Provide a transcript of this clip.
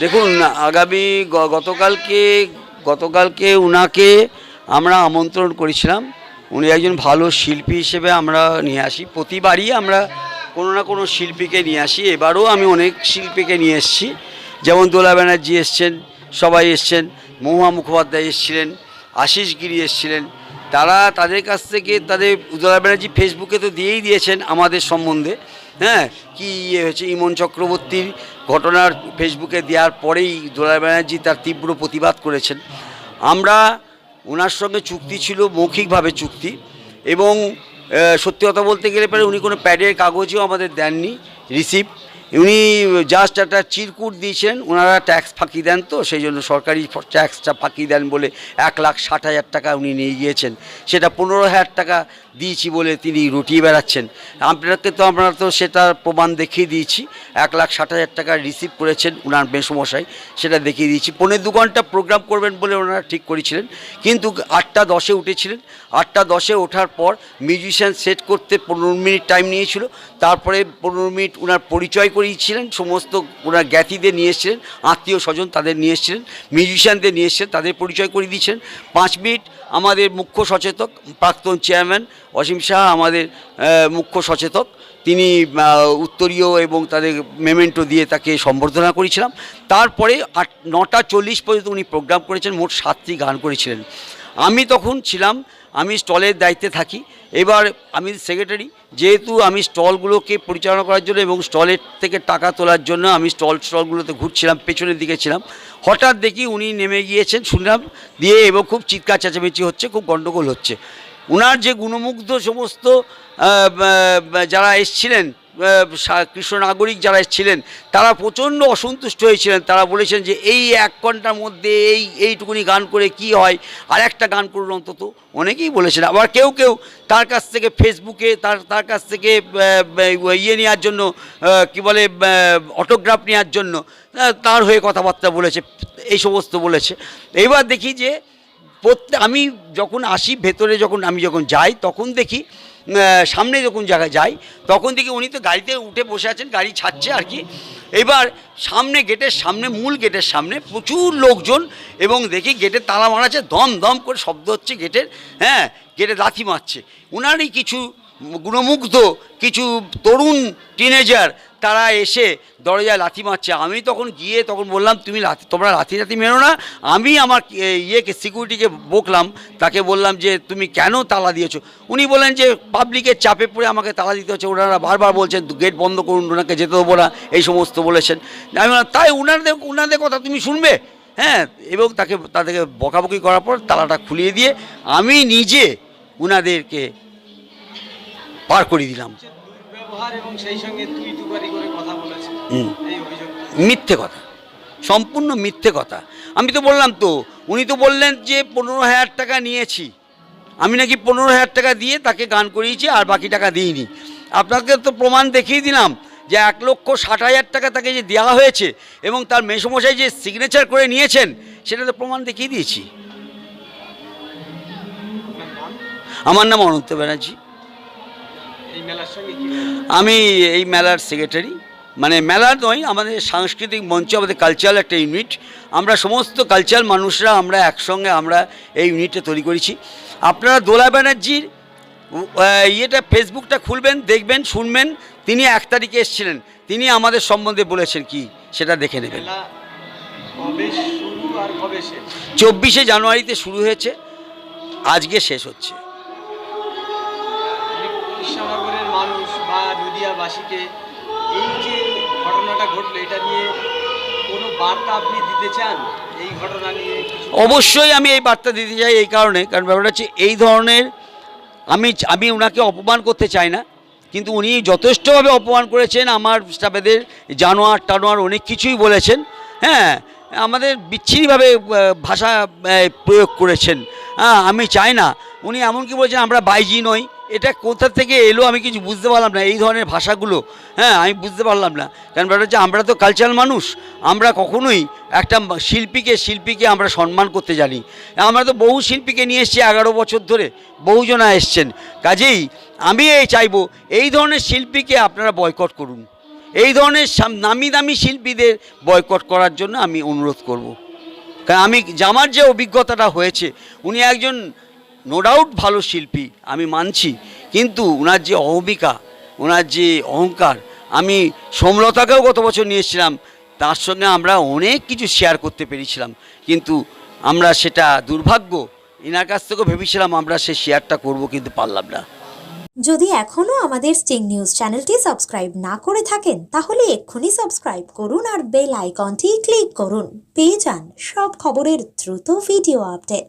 দেখুন, আগামী গতকালকে গতকালকে উনাকে আমরা আমন্ত্রণ করেছিলাম। উনি একজন ভালো শিল্পী হিসেবে আমরা নিয়ে আসি। প্রতিবারই আমরা কোনো না কোনো শিল্পীকে নিয়ে আসি। এবারও আমি অনেক শিল্পীকে নিয়ে এসেছি। যেমন দোলা ব্যানার্জি এসছেন, সবাই এসছেন, মহুয়া মুখোপাধ্যায় এসেছিলেন, আশিস গিরি এসেছিলেন। তারা তাদের কাছ থেকে, তাদের দোলা ব্যানার্জি ফেসবুকে তো দিয়েই দিয়েছেন আমাদের সম্বন্ধে। হ্যাঁ কি ইয়ে হয়েছে, ইমন চক্রবর্তীর ঘটনার ফেসবুকে দেওয়ার পরেই দোলা ব্যানার্জি তার তীব্র প্রতিবাদ করেছেন। আমরা ওনার সঙ্গে চুক্তি ছিল, মৌখিকভাবে চুক্তি, এবং সত্যি কথা বলতে গেলে পরে উনি কোনো প্যাডের কাগজও আমাদের দেননি রিসিভ উনি জাস্ট একটা চিরকুট দিয়েছেন ওনারা ট্যাক্স ফাঁকি দেন তো, সেই জন্য সরকারি ট্যাক্সটা ফাঁকি দেন বলে এক লাখ ষাট হাজার টাকা উনি নিয়ে গিয়েছেন। সেটা পনেরো হাজার টাকা দিয়েছি বলে তিনি রুটিয়ে বেড়াচ্ছেন। আপনাকে তো আমরা তো সেটার প্রমাণ দেখিয়ে দিয়েছি। এক লাখ ষাট হাজার টাকা রিসিভ করেছেন ওনার মেসমশাই, সেটা দেখিয়ে দিয়েছি। পনেরো দু ঘণ্টা প্রোগ্রাম করবেন বলে ওনারা ঠিক করেছিলেন। কিন্তু আটটা দশে উঠেছিলেন। আটটা দশে ওঠার পর মিউজিশিয়ান সেট করতে পনেরো মিনিট টাইম নিয়েছিল। তারপরে পনেরো মিনিট ওনার পরিচয় করিয়েছিলেন সমস্ত ওনার জ্ঞাতিদের নিয়ে এসেছিলেন, আত্মীয় স্বজন তাদের নিয়ে এসেছিলেন মিউজিশিয়ানদের নিয়ে এসেছিলেন, তাদের পরিচয় করিয়ে দিয়েছেন পাঁচ মিনিট আমাদের মুখ্য সচেতক, প্রাক্তন চেয়ারম্যান অসীম শাহ আমাদের মুখ্য সচেতক। তিনি উত্তরীয় এবং তাদের মেমেন্টো দিয়ে তাকে সম্বর্ধনা করেছিলাম। তারপরে আট, নটা চল্লিশ পর্যন্ত উনি প্রোগ্রাম করেছেন, মোট সাতটি গান করেছিলেন। আমি তখন ছিলাম, আমি স্টলের দায়িত্বে থাকি। এবার আমি সেক্রেটারি যেহেতু আমি স্টলগুলোকে পরিচালনা করার জন্য এবং স্টলের থেকে টাকা তোলার জন্য আমি স্টল, স্টলগুলোতে ঘুরছিলাম, পেছনের দিকে ছিলাম, হঠাৎ দেখি উনি নেমে গিয়েছেন, শুনলাম দিয়ে এবং খুব চিৎকার চেঁচামেচি হচ্ছে, খুব গণ্ডগোল হচ্ছে। ওনার যে গুণমুগ্ধ সমস্ত যারা এসছিলেন কৃষ্ণ নাগরিক যারা ছিলেন তারা প্রচণ্ড অসন্তুষ্ট হয়েছিলেন। তারা বলেছেন যে, এই এক ঘণ্টার মধ্যে এই, এইটুকুনি গান করে কি হয়? আর একটা গান করুন অন্তত। অনেকেই বলেছেন। আবার কেউ কেউ তার কাছ থেকে ফেসবুকে, তার তার কাছ থেকে ইয়ে নেওয়ার জন্য কি বলে অটোগ্রাফ নেওয়ার জন্য তার হয়ে কথাবার্তা বলেছে, এই সমস্ত বলেছে। এবার দেখি যে, প্রত্যেক, আমি যখন আসি, ভেতরে যখন, আমি যখন যাই, তখন দেখি সামনে যখন জায়গায় যাই, তখন দেখি উনি তো গাড়িতে উঠে বসে আছেন, গাড়ি ছাড়ছে আর কি। এবার সামনে গেটের সামনে, মূল গেটের সামনে প্রচুর লোকজন এবং দেখি গেটের তালা মারা আছে, দম দম করে শব্দ হচ্ছে গেটের হ্যাঁ গেটে লাথি মারছে। ওনারই কিছু গুণমুগ্ধ কিছু তরুণ টিনেজার তারা এসে দরজায় লাথি মারছে। আমি তখন গিয়ে তখন বললাম, তুমি লাথি, তোমরা লাথি লাথি মেরো না। আমি আমার ইয়েকে সিকিউরিটিকে বকলাম। তাকে বললাম যে, তুমি কেন তালা দিয়েছ? উনি বললেন যে পাবলিকের চাপে পড়ে আমাকে তালা দিতে হচ্ছে। ওনারা বারবার বলছেন গেট বন্ধ করুন, ওনাকে যেতে দেবো না। এই সমস্ত বলেছেন। আমি তাই উনাদের উনাদের কথা তুমি শুনবে? হ্যাঁ এবং তাকে, তাদেরকে বকাবকি করার পর তালাটা খুলিয়ে দিয়ে আমি নিজে উনাদেরকে পার করে দিলাম। মিথ্যে কথা। সম্পূর্ণ মিথ্যে কথা। আমি তো বললাম তো উনি তো বললেন যে পনেরো হাজার টাকা নিয়েছি। আমি নাকি পনেরো হাজার টাকা দিয়ে তাকে গান করিয়েছি আর বাকি টাকা দিইনি। আপনাকে তো প্রমাণ দেখিয়ে দিলাম যে এক লক্ষ ষাট হাজার টাকা তাকে যে দেওয়া হয়েছে এবং তার মেসমশাই যে সিগনেচার করে নিয়েছেন সেটা তো প্রমাণ দেখিয়ে দিয়েছি। আমার নাম অনন্ত ব্যানার্জি। আমি এই মেলার সেক্রেটারি মানে মেলার নয় আমাদের সাংস্কৃতিক মঞ্চ আমাদের কালচারাল একটা ইউনিট আমরা সমস্ত কালচারাল মানুষরা আমরা একসঙ্গে আমরা এই ইউনিটটা তৈরি করেছি। আপনারা দোলা ব্যানার্জির ইয়েটা ফেসবুকটা খুলবেন দেখবেন শুনবেন তিনি এক তারিখে এসেছিলেন। তিনি আমাদের সম্বন্ধে বলেছেন কি সেটা দেখে নেবেন। চব্বিশে জানুয়ারিতে শুরু হয়েছে আজকে শেষ হচ্ছে। মানুষ বা নদিয়াবাসীকে এই যে ঘটনাটা ঘটলো এটা নিয়ে কোনো বার্তা আপনি দিতে চান? এই ঘটনা নিয়ে অবশ্যই আমি এই বার্তা দিতে চাই এই কারণে কারণ ব্যাপারটা হচ্ছে এই ধরনের আমি আমি ওনাকে অপমান করতে চাই না কিন্তু উনি যথেষ্টভাবে অপমান করেছেন আমার স্টাফেদের জানোয়ার টানোয়ার অনেক কিছুই বলেছেন হ্যাঁ আমাদের বিচ্ছিরিভাবে আহ, ভাষা প্রয়োগ করেছেন হ্যাঁ আমি চাই না। উনি এমনকি বলেছেন আমরা বাইজি নই এটা কোথা থেকে এলো আমি কিছু বুঝতে পারলাম না, এই ধরনের ভাষাগুলো। হ্যাঁ আমি বুঝতে পারলাম না। কারণ ব্যাপার হচ্ছে আমরা তো কালচারাল মানুষ, আমরা কখনোই একটা শিল্পীকে শিল্পীকে আমরা সম্মান করতে জানি আমরা তো বহু শিল্পীকে নিয়ে এসেছি এগারো বছর ধরে, বহুজনা এসছেন। কাজেই আমি এই চাইব, এই ধরনের শিল্পীকে আপনারা বয়কট করুন। এই ধরনের নামি দামি শিল্পীদের বয়কট করার জন্য আমি অনুরোধ করব। কারণ আমি, জামার যে অভিজ্ঞতাটা হয়েছে, উনি একজন নো ডাউট ভালো শিল্পী, আমি মানছি। কিন্তু ওনার যে অহমিকা ওনার যে অহংকার, আমি সমলতাকেও গত বছর নিয়েছিলাম তার সঙ্গে আমরা অনেক কিছু শেয়ার করতে পেরেছিলাম। কিন্তু আমরা সেটা দুর্ভাগ্য এনার কাছ থেকেও ভেবেছিলাম আমরা সে শেয়ারটা করব, কিন্তু পারলাম না। যদি এখনও আমাদের স্টিং নিউজ চ্যানেলটি সাবস্ক্রাইব না করে থাকেন, তাহলে এক্ষুনি সাবস্ক্রাইব করুন আর বেল আইকনটি ক্লিক করুন। পেয়ে যান সব খবরের দ্রুত ভিডিও আপডেট।